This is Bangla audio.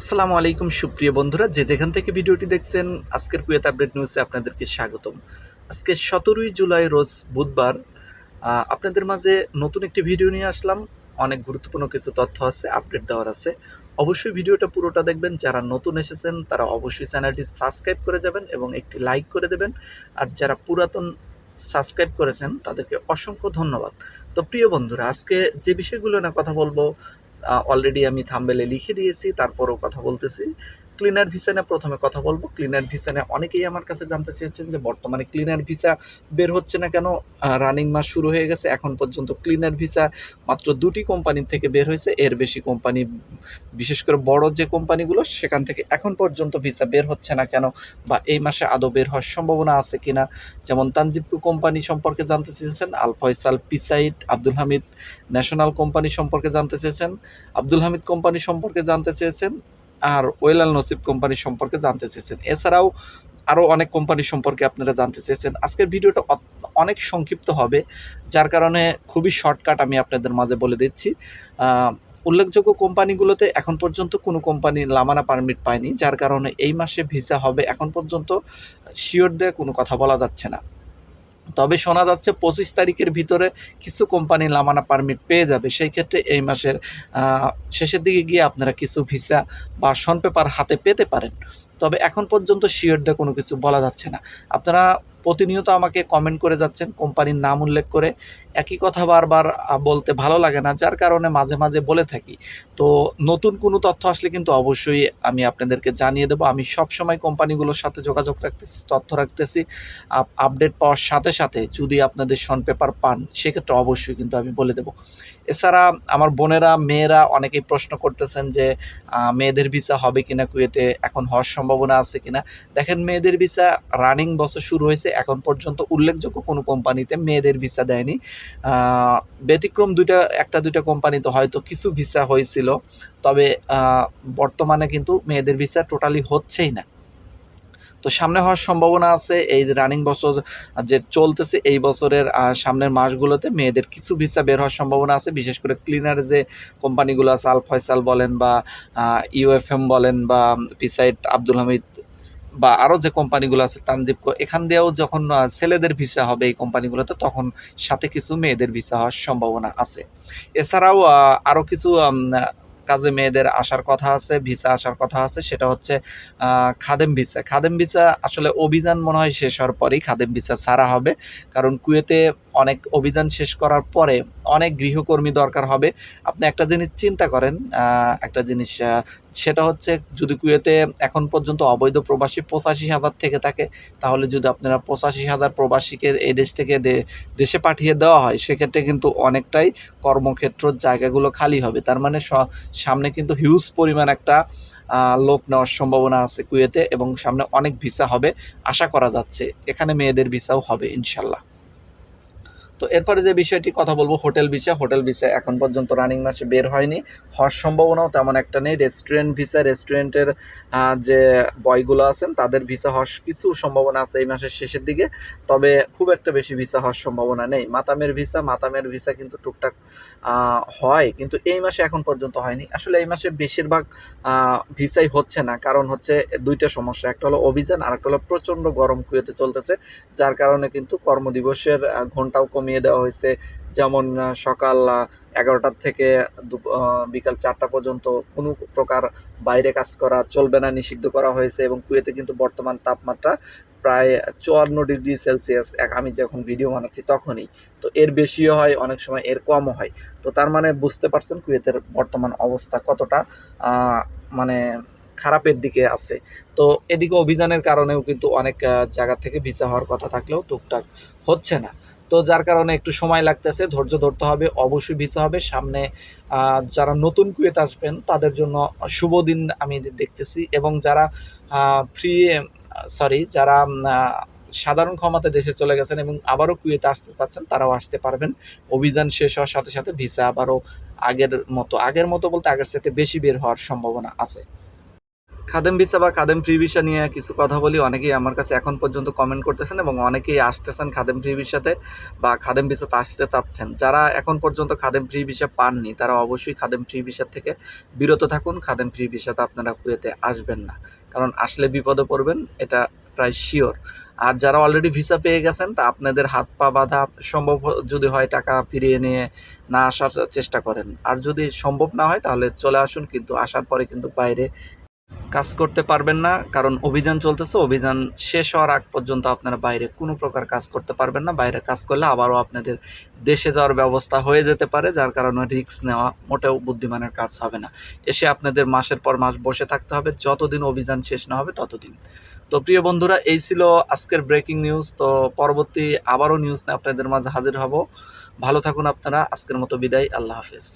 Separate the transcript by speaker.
Speaker 1: আসসালামু আলাইকুম সুপ্রিয় বন্ধুরা, যে যেখান থেকে ভিডিওটি দেখছেন, আজকের কুয়েত আপডেট নিউজে আপনাদেরকে স্বাগতম। আজকে সতেরোই জুলাই, রোজ বুধবার আপনাদের মাঝে নতুন একটি ভিডিও নিয়ে আসলাম। অনেক গুরুত্বপূর্ণ কিছু তথ্য আছে, আপডেট দেওয়ার আছে। অবশ্যই ভিডিওটা পুরোটা দেখবেন। যারা নতুন এসেছেন, তারা অবশ্যই চ্যানেলটি সাবস্ক্রাইব করে যাবেন এবং একটি লাইক করে দেবেন। আর যারা পুরাতন সাবস্ক্রাইব করেছেন, তাদেরকে অসংখ্য ধন্যবাদ। তো প্রিয় বন্ধুরা, আজকে যে বিষয়গুলো না কথা বলব অলরেডি আমি থাম্বেলে লিখে দিয়েছি তারপরও কথা বলতেছি। ক্লিনার ভিসা নিয়ে প্রথমে কথা বলব। ক্লিনার ভিসা নিয়ে অনেকেই আমার কাছে জানতে চেয়েছেন যে বর্তমানে ক্লিনার ভিসা বের হচ্ছে না কেন? রানিং মাস শুরু হয়ে গেছে, এখন পর্যন্ত ক্লিনার ভিসা মাত্র দুটি কোম্পানি থেকে বের হয়েছে। এর বেশি কোম্পানি বিশেষ করে বড় যে কোম্পানিগুলো সেখান থেকে এখন পর্যন্ত ভিসা বের হচ্ছে না কেন? বা এই মাসে আদৌ বের হওয়ার সম্ভাবনা আছে কি না যেমন তানজিবকু কোম্পানি সম্পর্কে জানতে চেয়েছেন, আল ফয়সাল পিসাইড আব্দুল হামিদ ন্যাশনাল কোম্পানি সম্পর্কে জানতে চেয়েছেন, আব্দুল হামিদ কোম্পানি সম্পর্কে জানতে চেয়েছেন আর ওয়েলাল নসিব কোম্পানি সম্পর্কে জানতে চেয়েছেন। এছাড়াও আরও অনেক কোম্পানি সম্পর্কে আপনারা জানতে চেয়েছেন। আজকের ভিডিওটা অনেক সংক্ষিপ্ত হবে, যার কারণে খুবই শর্টকাট আমি আপনাদের মাঝে বলে দিচ্ছি। উল্লেখযোগ্য কোম্পানিগুলোতে এখন পর্যন্ত কোনো কোম্পানি লামানা পারমিট পায়নি, যার কারণে এই মাসে ভিসা হবে। এখন পর্যন্ত শিওর দিয়ে কোনো কথা বলা যাচ্ছে না। তবে শোনা যাচ্ছে পঁচিশ তারিখের ভিতরে কিছু কোম্পানি লামানা পারমিট পেয়ে যাবে। সেই ক্ষেত্রে এই মাসের শেষের দিকে গিয়ে আপনারা কিছু ভিসা বা শন পেপার হাতে পেতে পারেন। তবে এখন পর্যন্ত শিওর দিয়ে কোনো কিছু বলা যাচ্ছে না। আপনারা প্রতিনিয়ত আমাকে কমেন্ট করে যাচ্ছেন কোম্পানির নাম উল্লেখ করে একই কথা বারবার বলতে ভালো লাগে না, যার কারণে মাঝে মাঝে বলে থাকি। তো নতুন কোনো তথ্য আসলে কিন্তু অবশ্যই আমি আপনাদেরকে জানিয়ে দেবো। আমি সবসময় কোম্পানিগুলোর সাথে যোগাযোগ রাখতেছি, তথ্য রাখতেছি, আপ- আপডেট পাওয়ার সাথে সাথে যদি আপনাদের শন পেপার পান, সেক্ষেত্রে অবশ্যই কিন্তু আমি বলে দেবো। এছাড়া আমার বোনেরা, মেয়েরা অনেকেই প্রশ্ন করতেছেন যে মেয়েদের ভিসা হবে কিনা কুয়েতে, এখন হওয়ার সম্ভাবনা আছে কিনা। দেখেন, মেয়েদের ভিসা রানিং বছর শুরু হয়েছে এখন পর্যন্ত উল্লেখযোগ্য কোনো কোম্পানিতে মেয়েদের ভিসা দেয়নি। ব্যতিক্রম দুইটা, একটা দুইটা কোম্পানিতে হয়তো কিছু ভিসা হয়েছিল, তবে বর্তমানে কিন্তু মেয়েদের ভিসা টোটালি হচ্ছেই না। তো সামনে হওয়ার সম্ভাবনা আছে, এই রানিং বছর যে চলতেছে, এই বছরের সামনের মাসগুলোতে মেয়েদের কিছু ভিসা বের হওয়ার সম্ভাবনা আছে, বিশেষ করে ক্লিনার যে কোম্পানিগুলো আছে, আল ফয়সাল বলেন বা ইউএফএম বলেন বা পিসাইড আব্দুল হামিদ বা আরও যে কোম্পানিগুলো আছে তানজিবকো এখান দিয়েও যখন ছেলেদের ভিসা হবে এই কোম্পানিগুলোতে, তখন সাথে কিছু মেয়েদের ভিসা হওয়ার সম্ভাবনা আছে। এছাড়াও আরও কিছু কাজে মেয়েদের আসার কথা আছে ভিসা আসার কথা আছে, সেটা হচ্ছে খাদেম ভিসা খাদেম ভিসা আসলে অভিযান মনে হয় শেষ হওয়ার পরেই খাদেম ভিসা ছাড়া হবে। কারণ কুয়েতে অনেক অভিযান শেষ করার পরে অনেক গৃহকর্মী দরকার হবে। আপনি একটা জিনিস চিন্তা করেন একটা জিনিস সেটা হচ্ছে যদি কুয়েতে এখন পর্যন্ত অবৈধ প্রবাসী পঁচাশি হাজার থেকে থাকে, তাহলে যদি আপনারা পঁচাশি হাজার প্রবাসীকে এই দেশ থেকে দেশে পাঠিয়ে দেওয়া হয়, সেক্ষেত্রে কিন্তু অনেকটাই কর্মক্ষেত্র জায়গাগুলো খালি হবে। তার মানে সামনে কিন্তু হিউজ পরিমাণ একটা লোক নেওয়ার সম্ভাবনা আছে কুয়েতে এবং সামনে অনেক ভিসা হবে। আশা করা যাচ্ছে এখানে মেয়েদের ভিসাও হবে, ইনশাল্লাহ। তো এরপরে যে বিষয়টি কথা বলব, হোটেল ভিসা। হোটেল ভিসা এখন পর্যন্ত রানিং মাসে বের হয়নি। হওয়ার সম্ভাবনাও তেমন একটা নেই। রেস্টুরেন্ট ভিসা, রেস্টুরেন্টের যে বয়গুলো আছেন, তাদের ভিসা হওয়ার কিছু সম্ভাবনা আছে এই মাসের শেষের দিকে। তবে খুব একটা বেশি ভিসা হওয়ার সম্ভাবনা নেই। মাতামের ভিসা মাতামের ভিসা কিন্তু টুকটাক হয়, কিন্তু এই মাসে এখন পর্যন্ত হয়নি। আসলে এই মাসে বেশিরভাগ ভিসাই হচ্ছে না। কারণ হচ্ছে দুইটা সমস্যা। একটা হলো অভিযান আর একটা হলো প্রচণ্ড গরম কুয়েতে চলতেছে। যার কারণে কিন্তু কর্মদিবসের ঘন্টাও কমিয়ে দেওয়া হয়েছে। যেমন সকাল এগারোটার থেকে বিকাল চারটা পর্যন্ত কোনো প্রকার বাইরে কাজ করা চলবে না, নিষিদ্ধ করা হয়েছে এবং কুয়েতে কিন্তু বর্তমান তাপমাত্রা প্রায় চুয়ান্ন ডিগ্রি সেলসিয়াস। এক- আমি যখন ভিডিও বানাচ্ছি তখনই। তো এর বেশিও হয়, অনেক সময় এর কমও হয়। তো তার মানে বুঝতে পারছেন কুয়েতের বর্তমান অবস্থা কতটা মানে খারাপের দিকে আছে। তো এদিকে অভিযানের কারণেও কিন্তু অনেক জায়গা থেকে ভিসা হওয়ার কথা থাকলেও টুকটাক হচ্ছে না। তো যার কারণে একটু সময় লাগতেছে, ধৈর্য ধরতে হবে, অবশ্যই ভিসা হবে। সামনে যারা নতুন কুয়েত আসবেন, তাদের জন্য শুভ দিন আমি দেখতেছি এবং যারা ফ্রি সরি যারা সাধারণ ক্ষমতা দেশে চলে গেছেন এবং আবারও কুয়েতে আসতে চাচ্ছেন, তারাও আসতে পারবেন। অভিযান শেষ হওয়ার সাথে সাথে ভিসা আবারও আগের মতো আগের মতো বলতে আগের সাথে বেশি বের হওয়ার সম্ভাবনা আছে। খাদেম ভিসা বা খাদেম ফ্রি ভিসা নিয়ে কিছু কথা বলি। অনেকেই আমার কাছে এখন পর্যন্ত কমেন্ট করতেছেন এবং অনেকেই আসতেছেন খাদেম ফ্রি ভিসাতে বা খাদেম ভিসাতে আসতে চাচ্ছেন। যারা এখন পর্যন্ত খাদেম ফ্রি ভিসা পাননি, তারা অবশ্যই খাদেম ফ্রি ভিসা থেকে বিরত থাকুন। খাদেম ফ্রি ভিসাতে আপনারা কুয়েতে আসবেন না। কারণ আসলে বিপদে পড়বেন, এটা প্রায় শিওর আর যারা অলরেডি ভিসা পেয়ে গেছেন, তা আপনাদের হাত পা বাঁধা সম্ভব যদি হয়, টাকা ফিরিয়ে নিয়ে না আসার চেষ্টা করেন। আর যদি সম্ভব না হয়, তাহলে চলে আসুন, কিন্তু আসার পরে কিন্তু বাইরে কাজ করতে পারবেন না, কারণ অভিযান চলতেছে, অভিযান শেষ হওয়ার আগ পর্যন্ত আপনারা বাইরে কোনো প্রকার কাজ করতে পারবেন না, বাইরে কাজ করলে আবারও আপনাদের দেশে যাওয়ার ব্যবস্থা হয়ে যেতে পারে, যার কারণে রিস্ক নেওয়া মোটেও বুদ্ধিমানের কাজ হবে না। এসে আপনাদের মাসের পর মাস বসে থাকতে হবে, যতদিন অভিযান শেষ না হবে ততদিন। তো প্রিয় বন্ধুরা, এই ছিল আজকের ব্রেকিং নিউজ, তো পরবর্তী আবারও নিউজ নিয়ে আপনাদের মাঝে হাজির হব। ভালো থাকুন আপনারা, আজকের মতো বিদায়, আল্লাহ হাফেজ।